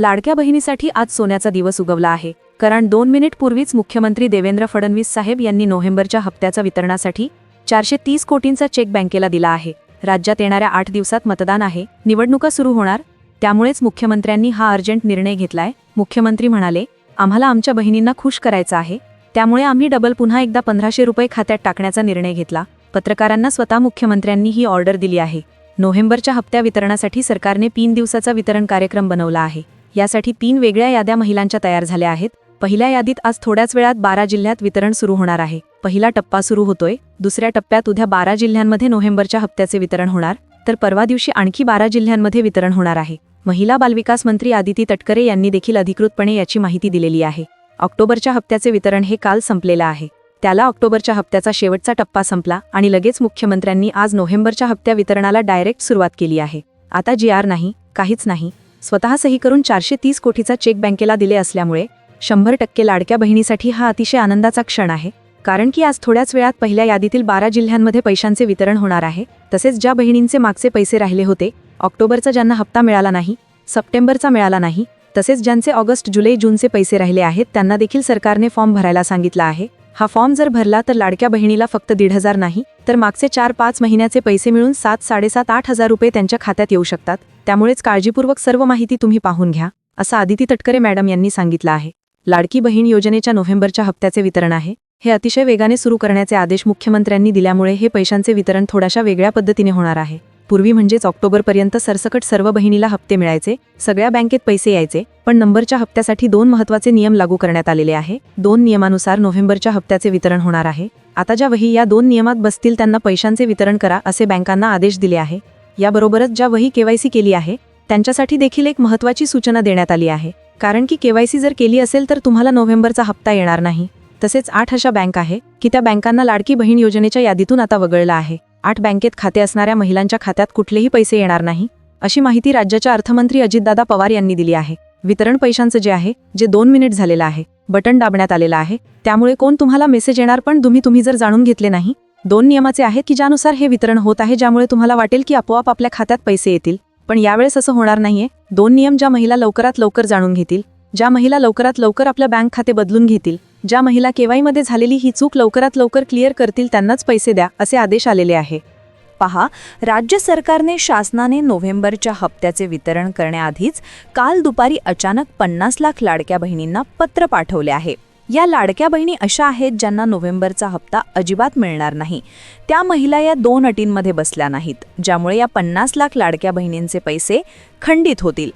लाडक्या बहिणीसाठी आज सोन्याचा दिवस उगवला आहे. कारण दोन मिनिट पूर्वीच मुख्यमंत्री देवेंद्र फडणवीस साहेब यांनी नोव्हेंबरच्या हप्त्याच्या वितरणासाठी चारशे तीस कोटींचा चेक बँकेला दिला आहे. राज्यात येणाऱ्या आठ दिवसात मतदान आहे. निवडणुका सुरू होणार. त्यामुळेच मुख्यमंत्र्यांनी हा अर्जंट निर्णय घेतलाय. मुख्यमंत्री म्हणाले आम्हाला आमच्या बहिणींना खुश करायचं आहे. त्यामुळे आम्ही डबल पुन्हा एकदा पंधराशे रुपये खात्यात टाकण्याचा निर्णय घेतला. पत्रकारांना स्वतः मुख्यमंत्र्यांनी ही ऑर्डर दिली आहे. नोव्हेंबरच्या हप्त्या वितरणासाठी सरकारने तीन दिवसाचा वितरण कार्यक्रम बनवला आहे. यासाठी तीन वेगळ्या याद्या महिलांच्या तयार झाल्या आहेत. पहिल्या यादीत आज थोड्याच वेळात बारा जिल्ह्यात वितरण सुरू होणार आहे. पहिला टप्पा सुरू होतोय. दुसऱ्या टप्प्यात उद्या बारा जिल्ह्यांमध्ये नोव्हेंबरच्या हप्त्याचे वितरण होणार. तर परवा दिवशी आणखी बारा जिल्ह्यांमध्ये वितरण होणार आहे. महिला बालविकास मंत्री आदिती तटकरे यांनी देखील अधिकृतपणे याची माहिती दिलेली आहे. ऑक्टोबरच्या हप्त्याचे वितरण हे काल संपलेलं आहे. त्याला ऑक्टोबरच्या हप्त्याचा शेवटचा टप्पा संपला आणि लगेच मुख्यमंत्र्यांनी आज नोव्हेंबरच्या हप्त्या वितरणाला डायरेक्ट सुरुवात केली आहे. आता जी आर नाही काहीच नाही. स्वतः सही करून चारशे तीस कोटीचा चेक बँकेला दिले असल्यामुळे शंभर टक्के लाडक्या बहिणीसाठी हा अतिशय आनंदाचा क्षण आहे. कारण की आज थोड्याच वेळात पहिल्या यादीतील बारा जिल्ह्यांमध्ये पैशांचे वितरण होणार आहे. तसेच ज्या बहिणींचे मागचे पैसे राहिले होते ऑक्टोबरचा ज्यांना हप्ता मिळाला नाही सप्टेंबरचा मिळाला नाही तसेच ज्यांचे ऑगस्ट जुलै जूनचे पैसे राहिले आहेत त्यांना देखील सरकारने फॉर्म भरायला सांगितला आहे. हा फॉर्म जर भरला तर लाडक्या बहिणीला फक्त दीड हजार नाही तर मागचे चार पाच महिन्याचे पैसे मिळून सात साडेसात आठ हजार रुपये त्यांच्या खात्यात येऊ शकतात. त्यामुळेच काळजीपूर्वक सर्व माहिती तुम्ही पाहून घ्या असं आदिती तटकरे मॅडम यांनी सांगितलं आहे. लाडकी बहीण योजनेच्या नोव्हेंबरच्या हप्त्याचे वितरण आहे. हे अतिशय वेगाने सुरू करण्याचे आदेश मुख्यमंत्र्यांनी दिल्यामुळे हे पैशांचे वितरण थोड्याशा वेगळ्या पद्धतीने होणार आहे. पूर्वी म्हणजेच ऑक्टोबरपर्यंत सरसकट सर्व बहिणीला हप्ते मिळायचे सगळ्या बँकेत पैसे यायचे पण नंबरच्या हप्त्यासाठी दोन महत्त्वाचे नियम लागू करण्यात आलेले आहे. दोन नियमानुसार नोव्हेंबरच्या हप्त्याचे वितरण होणार आहे. आता ज्या वही या दोन नियमात बसतील त्यांना पैशांचे वितरण करा असे बँकांना आदेश दिले आहे. याबरोबरच ज्या वही केवायसी केली आहे त्यांच्यासाठी देखील एक महत्त्वाची सूचना देण्यात आली आहे. कारण की केवायसी जर केली असेल तर तुम्हाला नोव्हेंबरचा हप्ता येणार नाही. तसेच आठ अशा बँक आहे की त्या बँकांना लाडकी बहीण योजनेच्या यादीतून आता वगळलं आहे. आठ बँकेत खाते असणाऱ्या महिलांच्या खात्यात कुठलेही पैसे येणार नाही अशी माहिती राज्याच्या अर्थमंत्री अजितदादा पवार यांनी दिली आहे. वितरण पैशांचं जे आहे जे दोन मिनिट झालेलं आहे बटन दाबण्यात आलेलं आहे त्यामुळे कोण तुम्हाला मेसेज येणार पण तुम्ही तुम्ही जर जाणून घेतले नाही दोन नियमाचे आहेत की ज्यानुसार हे वितरण होत आहे ज्यामुळे तुम्हाला वाटेल की आपोआप आपल्या खात्यात पैसे येतील. पण यावेळेस असं होणार नाहीये. दोन नियम ज्या महिला लवकरात लवकर जाणून घेतील ज्या महिला लवकरात लवकर आपलं बँक खाते बदलून घेतील ज्या महिला केवाईमध्ये झालेली ही चूक लवकरात लवकर क्लिअर करतील त्यांनाच पैसे द्या असे आदेश आलेले आहे. पहा राज्य सरकारने शासनाने नोव्हेंबरच्या हप्त्याचे वितरण करण्याआधीच काल दुपारी अचानक पन्नास लाख लाडक्या बहिणींना पत्र पाठवले आहे. या लाडक्या बहिणी अशा आहेत ज्यांना नोव्हेंबरचा हप्ता अजिबात मिळणार नाही. त्या महिला या दोन अटींमध्ये बसल्या नाहीत ज्यामुळे या पन्नास लाख लाडक्या बहिणींचे पैसे खंडित होतील.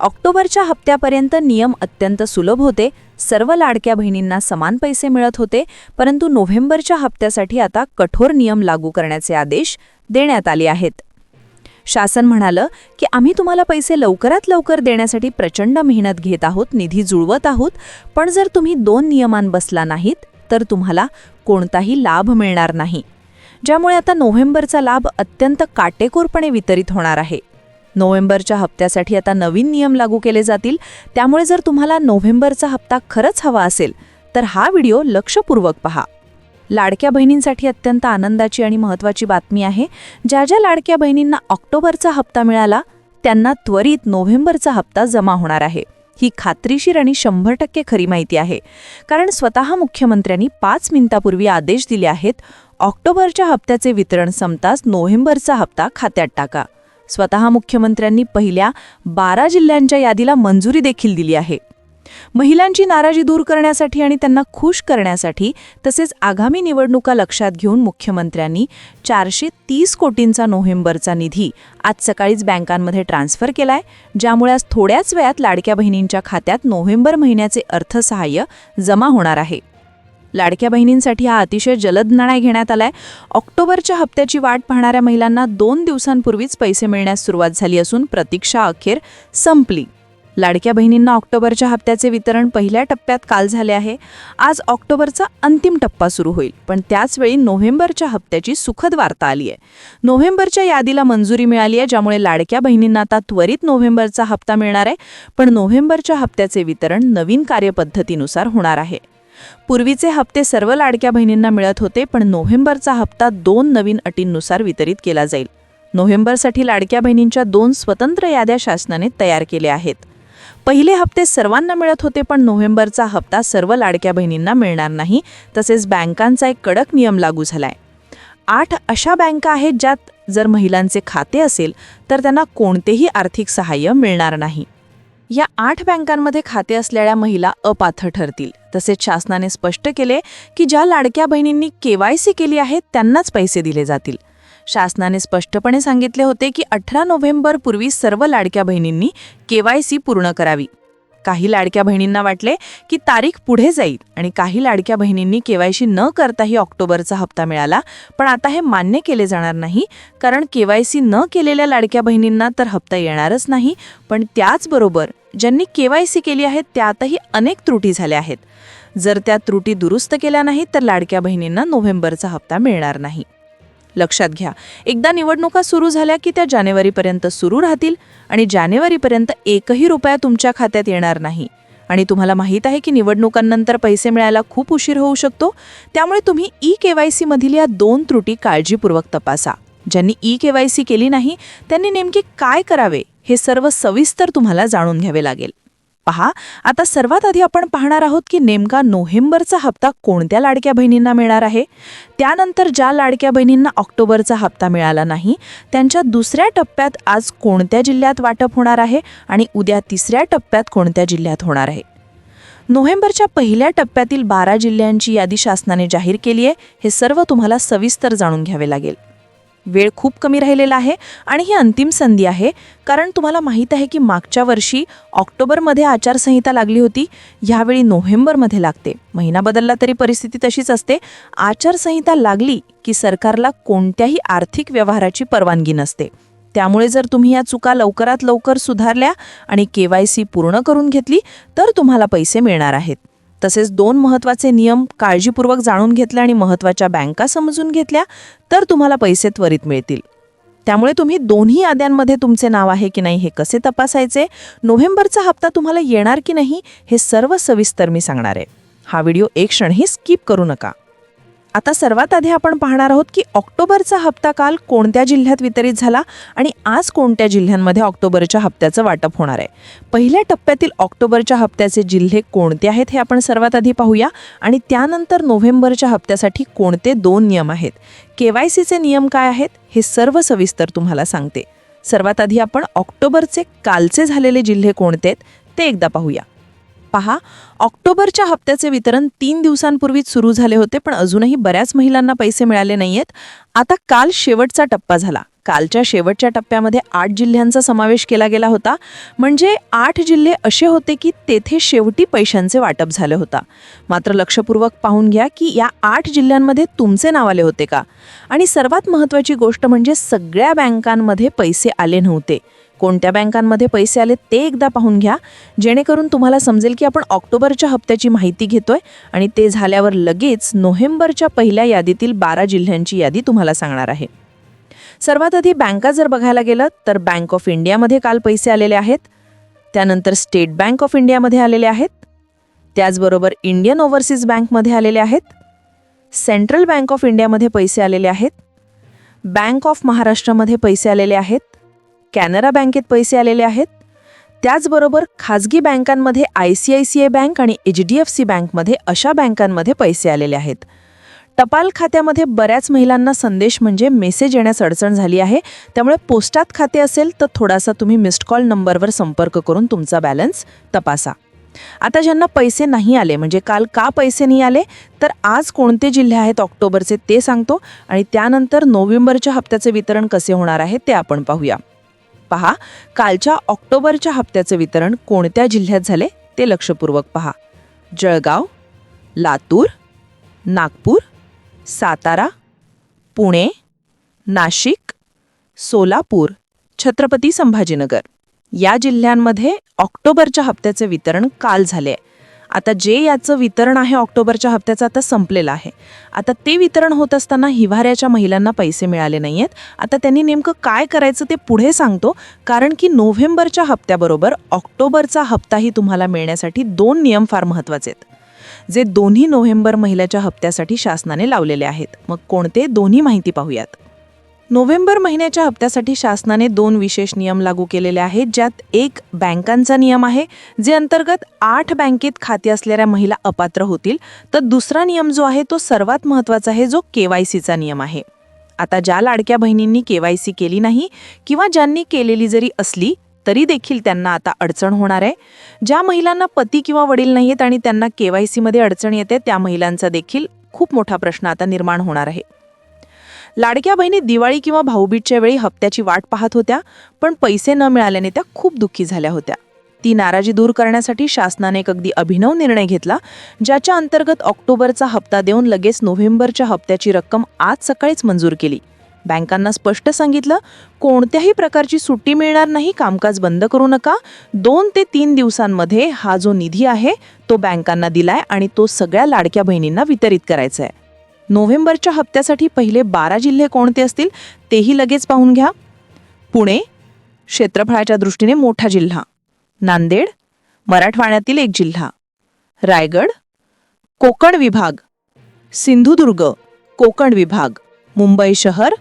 ऑक्टोबरच्या हप्त्यापर्यंत नियम अत्यंत सुलभ होते. सर्व लाडक्या बहिणींना समान पैसे मिळत होते परंतु नोव्हेंबरच्या हप्त्यासाठी आता कठोर नियम लागू करण्याचे आदेश देण्यात आले आहेत. शासन म्हणालं की आम्ही तुम्हाला पैसे लवकरात लवकर देण्यासाठी प्रचंड मेहनत घेत आहोत निधी जुळवत आहोत पण जर तुम्ही दोन नियमान बसला नाहीत तर तुम्हाला कोणताही लाभ मिळणार नाही. ज्यामुळे आता नोव्हेंबरचा लाभ अत्यंत काटेकोरपणे वितरित होणार आहे. नोव्हेंबरच्या हप्त्यासाठी आता नवीन नियम लागू केले जातील. त्यामुळे जर तुम्हाला नोव्हेंबरचा हप्ता खरंच हवा असेल तर हा व्हिडिओ लक्षपूर्वक पहा. लाडक्या बहिणींसाठी अत्यंत आनंदाची आणि महत्त्वाची बातमी आहे. ज्या ज्या लाडक्या बहिणींना ऑक्टोबरचा हप्ता मिळाला त्यांना त्वरित नोव्हेंबरचा हप्ता जमा होणार आहे. ही खात्रीशीर आणि शंभर टक्के खरी माहिती आहे. कारण स्वतः मुख्यमंत्र्यांनी पाच मिनिटापूर्वी आदेश दिले आहेत ऑक्टोबरच्या हप्त्याचे वितरण संपताच नोव्हेंबरचा हप्ता खात्यात टाका. स्वतः मुख्यमंत्र्यांनी पहिल्या बारा जिल्ह्यांच्या यादीला मंजुरी देखील दिली आहे. महिलांची नाराजी दूर करण्यासाठी आणि त्यांना खुश करण्यासाठी तसेच आगामी निवडणुका लक्षात घेऊन मुख्यमंत्र्यांनी चारशे तीस कोटींचा नोव्हेंबरचा निधी आज सकाळीच बँकांमध्ये ट्रान्स्फर केलाय ज्यामुळे आज थोड्याच वेळात लाडक्या बहिणींच्या खात्यात नोव्हेंबर महिन्याचे अर्थसहाय्य जमा होणार आहे. लाडक्या बहिणींसाठी हा अतिशय जलद निर्णय घेण्यात आलाय. ऑक्टोबरच्या हप्त्याची वाट पाहणाऱ्या महिलांना दोन दिवसांपूर्वीच पैसे मिळण्यास सुरुवात झाली असून प्रतीक्षा अखेर संपली. लाडक्या बहिणींना ऑक्टोबरच्या हप्त्याचे वितरण पहिल्या टप्प्यात काल झाले आहे. आज ऑक्टोबरचा अंतिम टप्पा सुरू होईल पण त्याचवेळी नोव्हेंबरच्या हप्त्याची सुखद वार्ता आली आहे. नोव्हेंबरच्या यादीला मंजुरी मिळाली आहे ज्यामुळे लाडक्या बहिणींना आता त्वरित नोव्हेंबरचा हप्ता मिळणार आहे पण नोव्हेंबरच्या हप्त्याचे वितरण नवीन कार्यपद्धतीनुसार होणार आहे. पूर्वीचे हप्ते सर्व लाडक्या बहिणींना मिळत होते पण नोव्हेंबरचा हप्ता दोन नवीन अटींनुसार वितरित केला जाईल. नोव्हेंबरसाठी लाडक्या बहिणींच्या दोन स्वतंत्र याद्या शासनाने तयार केल्या आहेत. पहिले हप्ते सर्वांना मिळत होते पण नोव्हेंबरचा हप्ता सर्व लाडक्या बहिणींना मिळणार नाही तसेच बँकांचा एक कडक नियम लागू झालाय. आठ अशा बँका आहेत ज्यात जर महिलांचे खाते असेल तर त्यांना कोणतेही आर्थिक सहाय्य मिळणार नाही. या आठ बँकांमध्ये खाते असलेल्या महिला अपात्र ठरतील. तसेच शासनाने स्पष्ट केले की ज्या लाडक्या बहिणींनी केवायसी केली आहे त्यांनाच पैसे दिले जातील. शासनाने स्पष्टपणे सांगितले होते की अठरा नोव्हेंबर पूर्वी सर्व लाडक्या बहिणींनी केवायसी पूर्ण करावी. काही लाडक्या बहिणींना वाटले की तारीख पुढे जाईल आणि काही लाडक्या बहिणींनी केवायसी न करताही ऑक्टोबरचा हप्ता मिळाला पण आता हे मान्य केले जाणार नाही. कारण केवायसी न केलेल्या लाडक्या बहिणींना तर हप्ता येणारच नाही पण त्याचबरोबर ज्यांनी केवायसी केली आहे त्यातही अनेक त्रुटी झाल्या आहेत. जर त्या त्रुटी दुरुस्त केल्या नाहीत तर लाडक्या बहिणींना नोव्हेंबरचा हप्ता मिळणार नाही. लक्षात घ्या एकदा निवडणुका सुरू झाल्या की त्या जानेवारीपर्यंत सुरू राहतील आणि जानेवारीपर्यंत एकही रुपया तुमच्या खात्यात येणार नाही. आणि तुम्हाला माहीत आहे की निवडणुकांनंतर पैसे मिळायला खूप उशीर होऊ शकतो त्यामुळे तुम्ही ई के वाय सीमधील या दोन त्रुटी काळजीपूर्वक तपासा. ज्यांनी ई के वाय सी केली नाही त्यांनी नेमके काय करावे हे सर्व सविस्तर तुम्हाला जाणून घ्यावे लागेल. पहा आता सर्वात आधी आपण पाहणार आहोत की नेमका नोव्हेंबरचा हप्ता कोणत्या लाडक्या बहिणींना मिळणार आहे? त्यानंतर ज्या लाडक्या बहिणींना ऑक्टोबरचा हप्ता मिळाला नाही त्यांच्या दुसऱ्या टप्प्यात आज कोणत्या जिल्ह्यात वाटप होणार आहे आणि उद्या तिसऱ्या टप्प्यात कोणत्या जिल्ह्यात होणार आहे? नोव्हेंबरच्या पहिल्या टप्प्यातील बारा जिल्ह्यांची यादी शासनाने जाहीर केली आहे हे सर्व तुम्हाला सविस्तर जाणून घ्यावे लागेल. वेळ खूप कमी राहिलेला आहे आणि ही अंतिम संधी आहे. कारण तुम्हाला माहीत आहे की मागच्या वर्षी ऑक्टोबरमध्ये आचारसंहिता लागली होती. ह्यावेळी नोव्हेंबरमध्ये लागते. महिना बदलला तरी परिस्थिती तशीच असते. आचारसंहिता लागली की सरकारला कोणत्याही आर्थिक व्यवहाराची परवानगी नसते. त्यामुळे जर तुम्ही या चुका लवकरात लवकर सुधारल्या आणि के वाय सी पूर्ण करून घेतली तर तुम्हाला पैसे मिळणार आहेत. तसेच दोन महत्त्वाचे नियम काळजीपूर्वक जाणून घेतले आणि महत्त्वाच्या बँका समजून घेतल्या तर तुम्हाला पैसे त्वरित मिळतील. त्यामुळे तुम्ही दोन्ही याद्यांमध्ये तुमचे नाव आहे की नाही हे कसे तपासायचे नोव्हेंबरचा हप्ता तुम्हाला येणार की नाही हे सर्व सविस्तर मी सांगणार आहे. हा व्हिडिओ एक क्षणही स्किप करू नका. आता सर्वात आधी आपण पाहणार आहोत की ऑक्टोबरचा हप्ता काल कोणत्या जिल्ह्यात वितरित झाला आणि आज कोणत्या जिल्ह्यांमध्ये ऑक्टोबरच्या हप्त्याचं वाटप होणार आहे? पहिल्या टप्प्यातील ऑक्टोबरच्या हप्त्याचे जिल्हे कोणते आहेत हे आपण सर्वात आधी पाहूया आणि त्यानंतर नोव्हेंबरच्या हप्त्यासाठी कोणते दोन नियम आहेत? के वाय सीचे नियम काय आहेत? हे सर्व सविस्तर तुम्हाला सांगते. सर्वात आधी आपण ऑक्टोबरचे कालचे झालेले जिल्हे कोणते आहेत ते एकदा पाहूया. पहा ऑक्टोबरच्या हप्त्याचे वितरण तीन दिवसांपूर्वीच सुरू झाले होते पण अजूनही बऱ्याच महिलांना पैसे मिळाले नाहीयेत. आता काल शेवटचा टप्पा झाला. कालच्या शेवटच्या टप्प्यामध्ये आठ जिल्ह्यांचा समावेश केला गेला होता. म्हणजे आठ जिल्हे असे होते की तेथे शेवटी पैशांचे वाटप झाले होता. मात्र लक्षपूर्वक पाहून घ्या की या आठ जिल्ह्यांमध्ये तुमचे नाव आले होते का? आणि सर्वात महत्त्वाची गोष्ट म्हणजे सगळ्या बँकांमध्ये पैसे आले नव्हते. कोणत्या बँकांमध्ये पैसे आले ते एकदा पाहून घ्या. जेणेकरून तुम्हाला समजेल की आपण ऑक्टोबरच्या हप्त्याची माहिती घेतोय आणि ते झाल्यावर लगेच नोव्हेंबरच्या पहिल्या यादीतील बारा जिल्ह्यांची यादी तुम्हाला सांगणार आहे. सर्वात आधी बँका जर बघायला गेलं तर बँक ऑफ इंडियामध्ये काल पैसे आलेले आहेत. त्यानंतर स्टेट बँक ऑफ इंडियामध्ये आलेले आहेत. त्याचबरोबर इंडियन ओव्हरसीज बँकमध्ये आलेले आहेत. सेंट्रल बँक ऑफ इंडियामध्ये पैसे आलेले आहेत. बँक ऑफ महाराष्ट्रामध्ये पैसे आलेले आहेत. कॅनरा बँकेत पैसे आलेले आहेत. त्याचबरोबर खाजगी बँकांमध्ये I C I C I bank आणि एच डी एफ सी बँकमध्ये अशा बँकांमध्ये पैसे आलेले आहेत. टपाल खात्यामध्ये बऱ्याच महिलांना संदेश म्हणजे मेसेज येण्यास अडचण झाली आहे. त्यामुळे पोस्टात खाते असेल तर थोडासा तुम्ही मिस्ड कॉल नंबरवर संपर्क करून तुमचा बॅलन्स तपासा. आता ज्यांना पैसे नाही आले म्हणजे काल का पैसे नाही आले तर आज कोणते जिल्हे आहेत ऑक्टोबरचे ते सांगतो आणि त्यानंतर नोव्हेंबरच्या हप्त्याचे वितरण कसे होणार आहे ते आपण पाहूया. पहा कालच्या ऑक्टोबरच्या हप्त्याचे वितरण कोणत्या जिल्ह्यात झाले ते लक्षपूर्वक पहा. जळगाव लातूर नागपूर सातारा पुणे नाशिक सोलापूर छत्रपती संभाजीनगर. या जिल्ह्यांमध्ये ऑक्टोबरच्या हप्त्याचे वितरण काल झाले आहे. आता जे याचं वितरण आहे ऑक्टोबरच्या हप्त्याचं आता संपलेलं आहे. आता ते वितरण होत असताना हिवाऱ्याच्या महिलांना पैसे मिळाले नाही आहेत आता त्यांनी नेमकं काय करायचं ते पुढे सांगतो. कारण की नोव्हेंबरच्या हप्त्याबरोबर ऑक्टोबरचा हप्ताही तुम्हाला मिळण्यासाठी दोन नियम फार महत्त्वाचे आहेत. जे दोन्ही नोव्हेंबर महिलाच्या हप्त्यासाठी शासनाने लावलेले आहेत. मग कोणते? दोन्ही माहिती पाहूयात. नोव्हेंबर महिन्याच्या हप्त्यासाठी शासनाने दोन विशेष नियम लागू केलेले आहेत ज्यात एक बँकांचा नियम आहे जे अंतर्गत आठ बँकेत खाते असलेल्या महिला अपात्र होतील. तर दुसरा नियम जो आहे तो सर्वात महत्त्वाचा आहे जो के वाय सीचा नियम आहे. आता ज्या लाडक्या बहिणींनी के वाय सी केली नाही किंवा ज्यांनी केलेली जरी असली तरी देखील त्यांना आता अडचण होणार आहे. ज्या महिलांना पती किंवा वडील नाही आहेत आणि त्यांना के वाय सीमध्ये अडचण येते त्या महिलांचा देखील खूप मोठा प्रश्न आता निर्माण होणार आहे. लाडक्या बहिणी दिवाळी किंवा भाऊबीजच्या वेळी हप्त्याची वाट पाहत होत्या पण पैसे न मिळाल्याने त्या खूप दुःखी झाल्या होत्या. ती नाराजी दूर करण्यासाठी शासनाने एक अगदी अभिनव निर्णय घेतला ज्याच्या अंतर्गत ऑक्टोबरचा हप्ता देऊन लगेच नोव्हेंबरच्या हप्त्याची रक्कम आज सकाळीच मंजूर केली. बँकांना स्पष्ट सांगितलं कोणत्याही प्रकारची सुट्टी मिळणार नाही कामकाज बंद करू नका. दोन ते तीन दिवसांमध्ये हा जो निधी आहे तो बँकांना दिलाय आणि तो सगळ्या लाडक्या बहिणींना वितरित करायचा आहे नोव्हेंबरच्या हप्त्यासाठी पहिले बारा जिल्हे कोणते असतील तेही लगेच पाहून घ्या. पुणे क्षेत्रफळाच्या दृष्टीने मोठा जिल्हा. नांदेड मराठवाड्यातील एक जिल्हा. रायगड कोकण विभाग. सिंधुदुर्ग कोकण विभाग. मुंबई शहर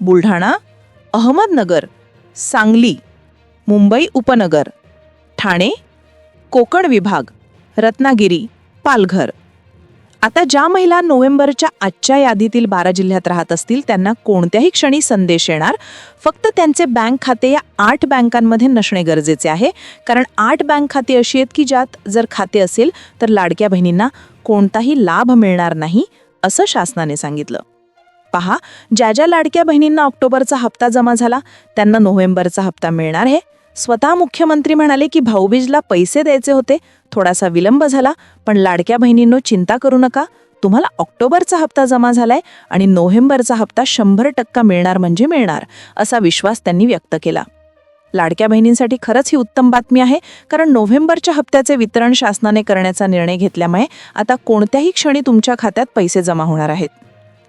बुलढाणा अहमदनगर सांगली. मुंबई उपनगर. ठाणे कोकण विभाग. रत्नागिरी पालघर. आता ज्या महिला नोव्हेंबरच्या आजच्या यादीतील बारा जिल्ह्यात राहत असतील त्यांना कोणत्याही क्षणी संदेश येणार. फक्त त्यांचे बँक खाते या आठ बँकांमध्ये नसणे गरजेचे आहे. कारण आठ बँक खाती अशी आहेत की ज्यात जर खाते असेल तर लाडक्या बहिणींना कोणताही लाभ मिळणार नाही असं शासनाने सांगितलं. पहा ज्या ज्या लाडक्या बहिणींना ऑक्टोबरचा हप्ता जमा झाला त्यांना नोव्हेंबरचा हप्ता मिळणार आहे. स्वतः मुख्यमंत्री म्हणाले की भाऊबीजला पैसे द्यायचे होते थोडासा विलंब झाला पण लाडक्या बहिणींनो चिंता करू नका. तुम्हाला ऑक्टोबरचा हप्ता जमा झालाय आणि नोव्हेंबरचा हप्ता शंभर टक्का मिळणार म्हणजे मिळणार असा विश्वास त्यांनी व्यक्त केला. लाडक्या बहिणींसाठी खरंच ही उत्तम बातमी आहे कारण नोव्हेंबरच्या हप्त्याचे वितरण शासनाने करण्याचा निर्णय घेतल्यामुळे आता कोणत्याही क्षणी तुमच्या खात्यात पैसे जमा होणार आहेत.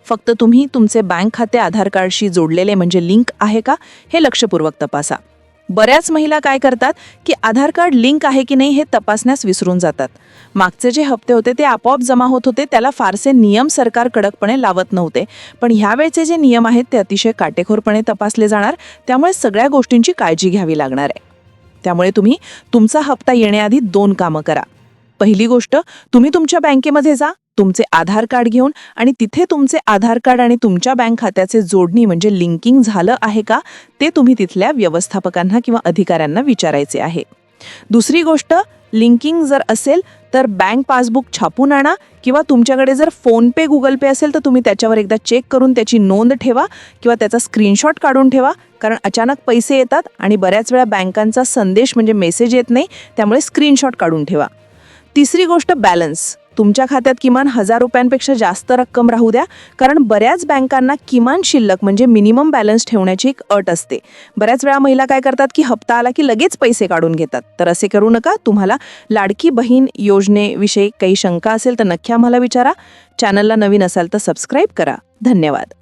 फक्त तुम्ही तुमचे बँक खाते आधार कार्डशी जोडलेले म्हणजे लिंक आहे का हे लक्षपूर्वक तपासा. बऱ्याच महिला काय करतात की आधार कार्ड लिंक आहे की नाही हे तपासण्यास विसरून जातात. मागचे जे हप्ते होते ते आपोआप जमा होत होते त्याला फारसे नियम सरकार कडकपणे लावत नव्हते. पण ह्यावेळचे जे नियम आहेत ते अतिशय काटेकोरपणे तपासले जाणार त्यामुळे सगळ्या गोष्टींची काळजी घ्यावी लागणार आहे. त्यामुळे तुम्ही तुमचा हप्ता येण्याआधी दोन कामं करा. पहिली गोष्ट तुम्ही तुमच्या बँकेमध्ये जा तुमचे आधार कार्ड घेऊन आणि तिथे तुमचे आधार कार्ड आणि तुमच्या बँक खात्याचे जोडणी म्हणजे लिंकिंग झालं आहे का ते तुम्ही तिथल्या व्यवस्थापकांना किंवा अधिकाऱ्यांना विचारायचे आहे. दुसरी गोष्ट लिंकिंग जर असेल तर बँक पासबुक छापून आणा किंवा तुमच्याकडे जर फोनपे गुगल पे असेल तर तुम्ही त्याच्यावर एकदा चेक करून त्याची नोंद ठेवा किंवा त्याचा स्क्रीनशॉट काढून ठेवा कारण अचानक पैसे येतात आणि बऱ्याच वेळा बँकांचा संदेश म्हणजे मेसेज येत नाही त्यामुळे स्क्रीनशॉट काढून ठेवा. तिसरी गोष्ट बॅलन्स. तुमच्या खात्यात किमान हजार रुपयांपेक्षा जास्त रक्कम राहू द्या कारण बऱ्याच बँकांना किमान शिल्लक म्हणजे मिनिमम बॅलन्स ठेवण्याची एक अट असते. बऱ्याच वेळा महिला काय करतात की हप्ता आला की लगेच पैसे काढून घेतात. तर असे करू नका. तुम्हाला लाडकी बहीण योजनेविषयी काही शंका असेल तर नक्की आम्हाला विचारा. चॅनलला नवीन असाल तर सबस्क्राईब करा. धन्यवाद.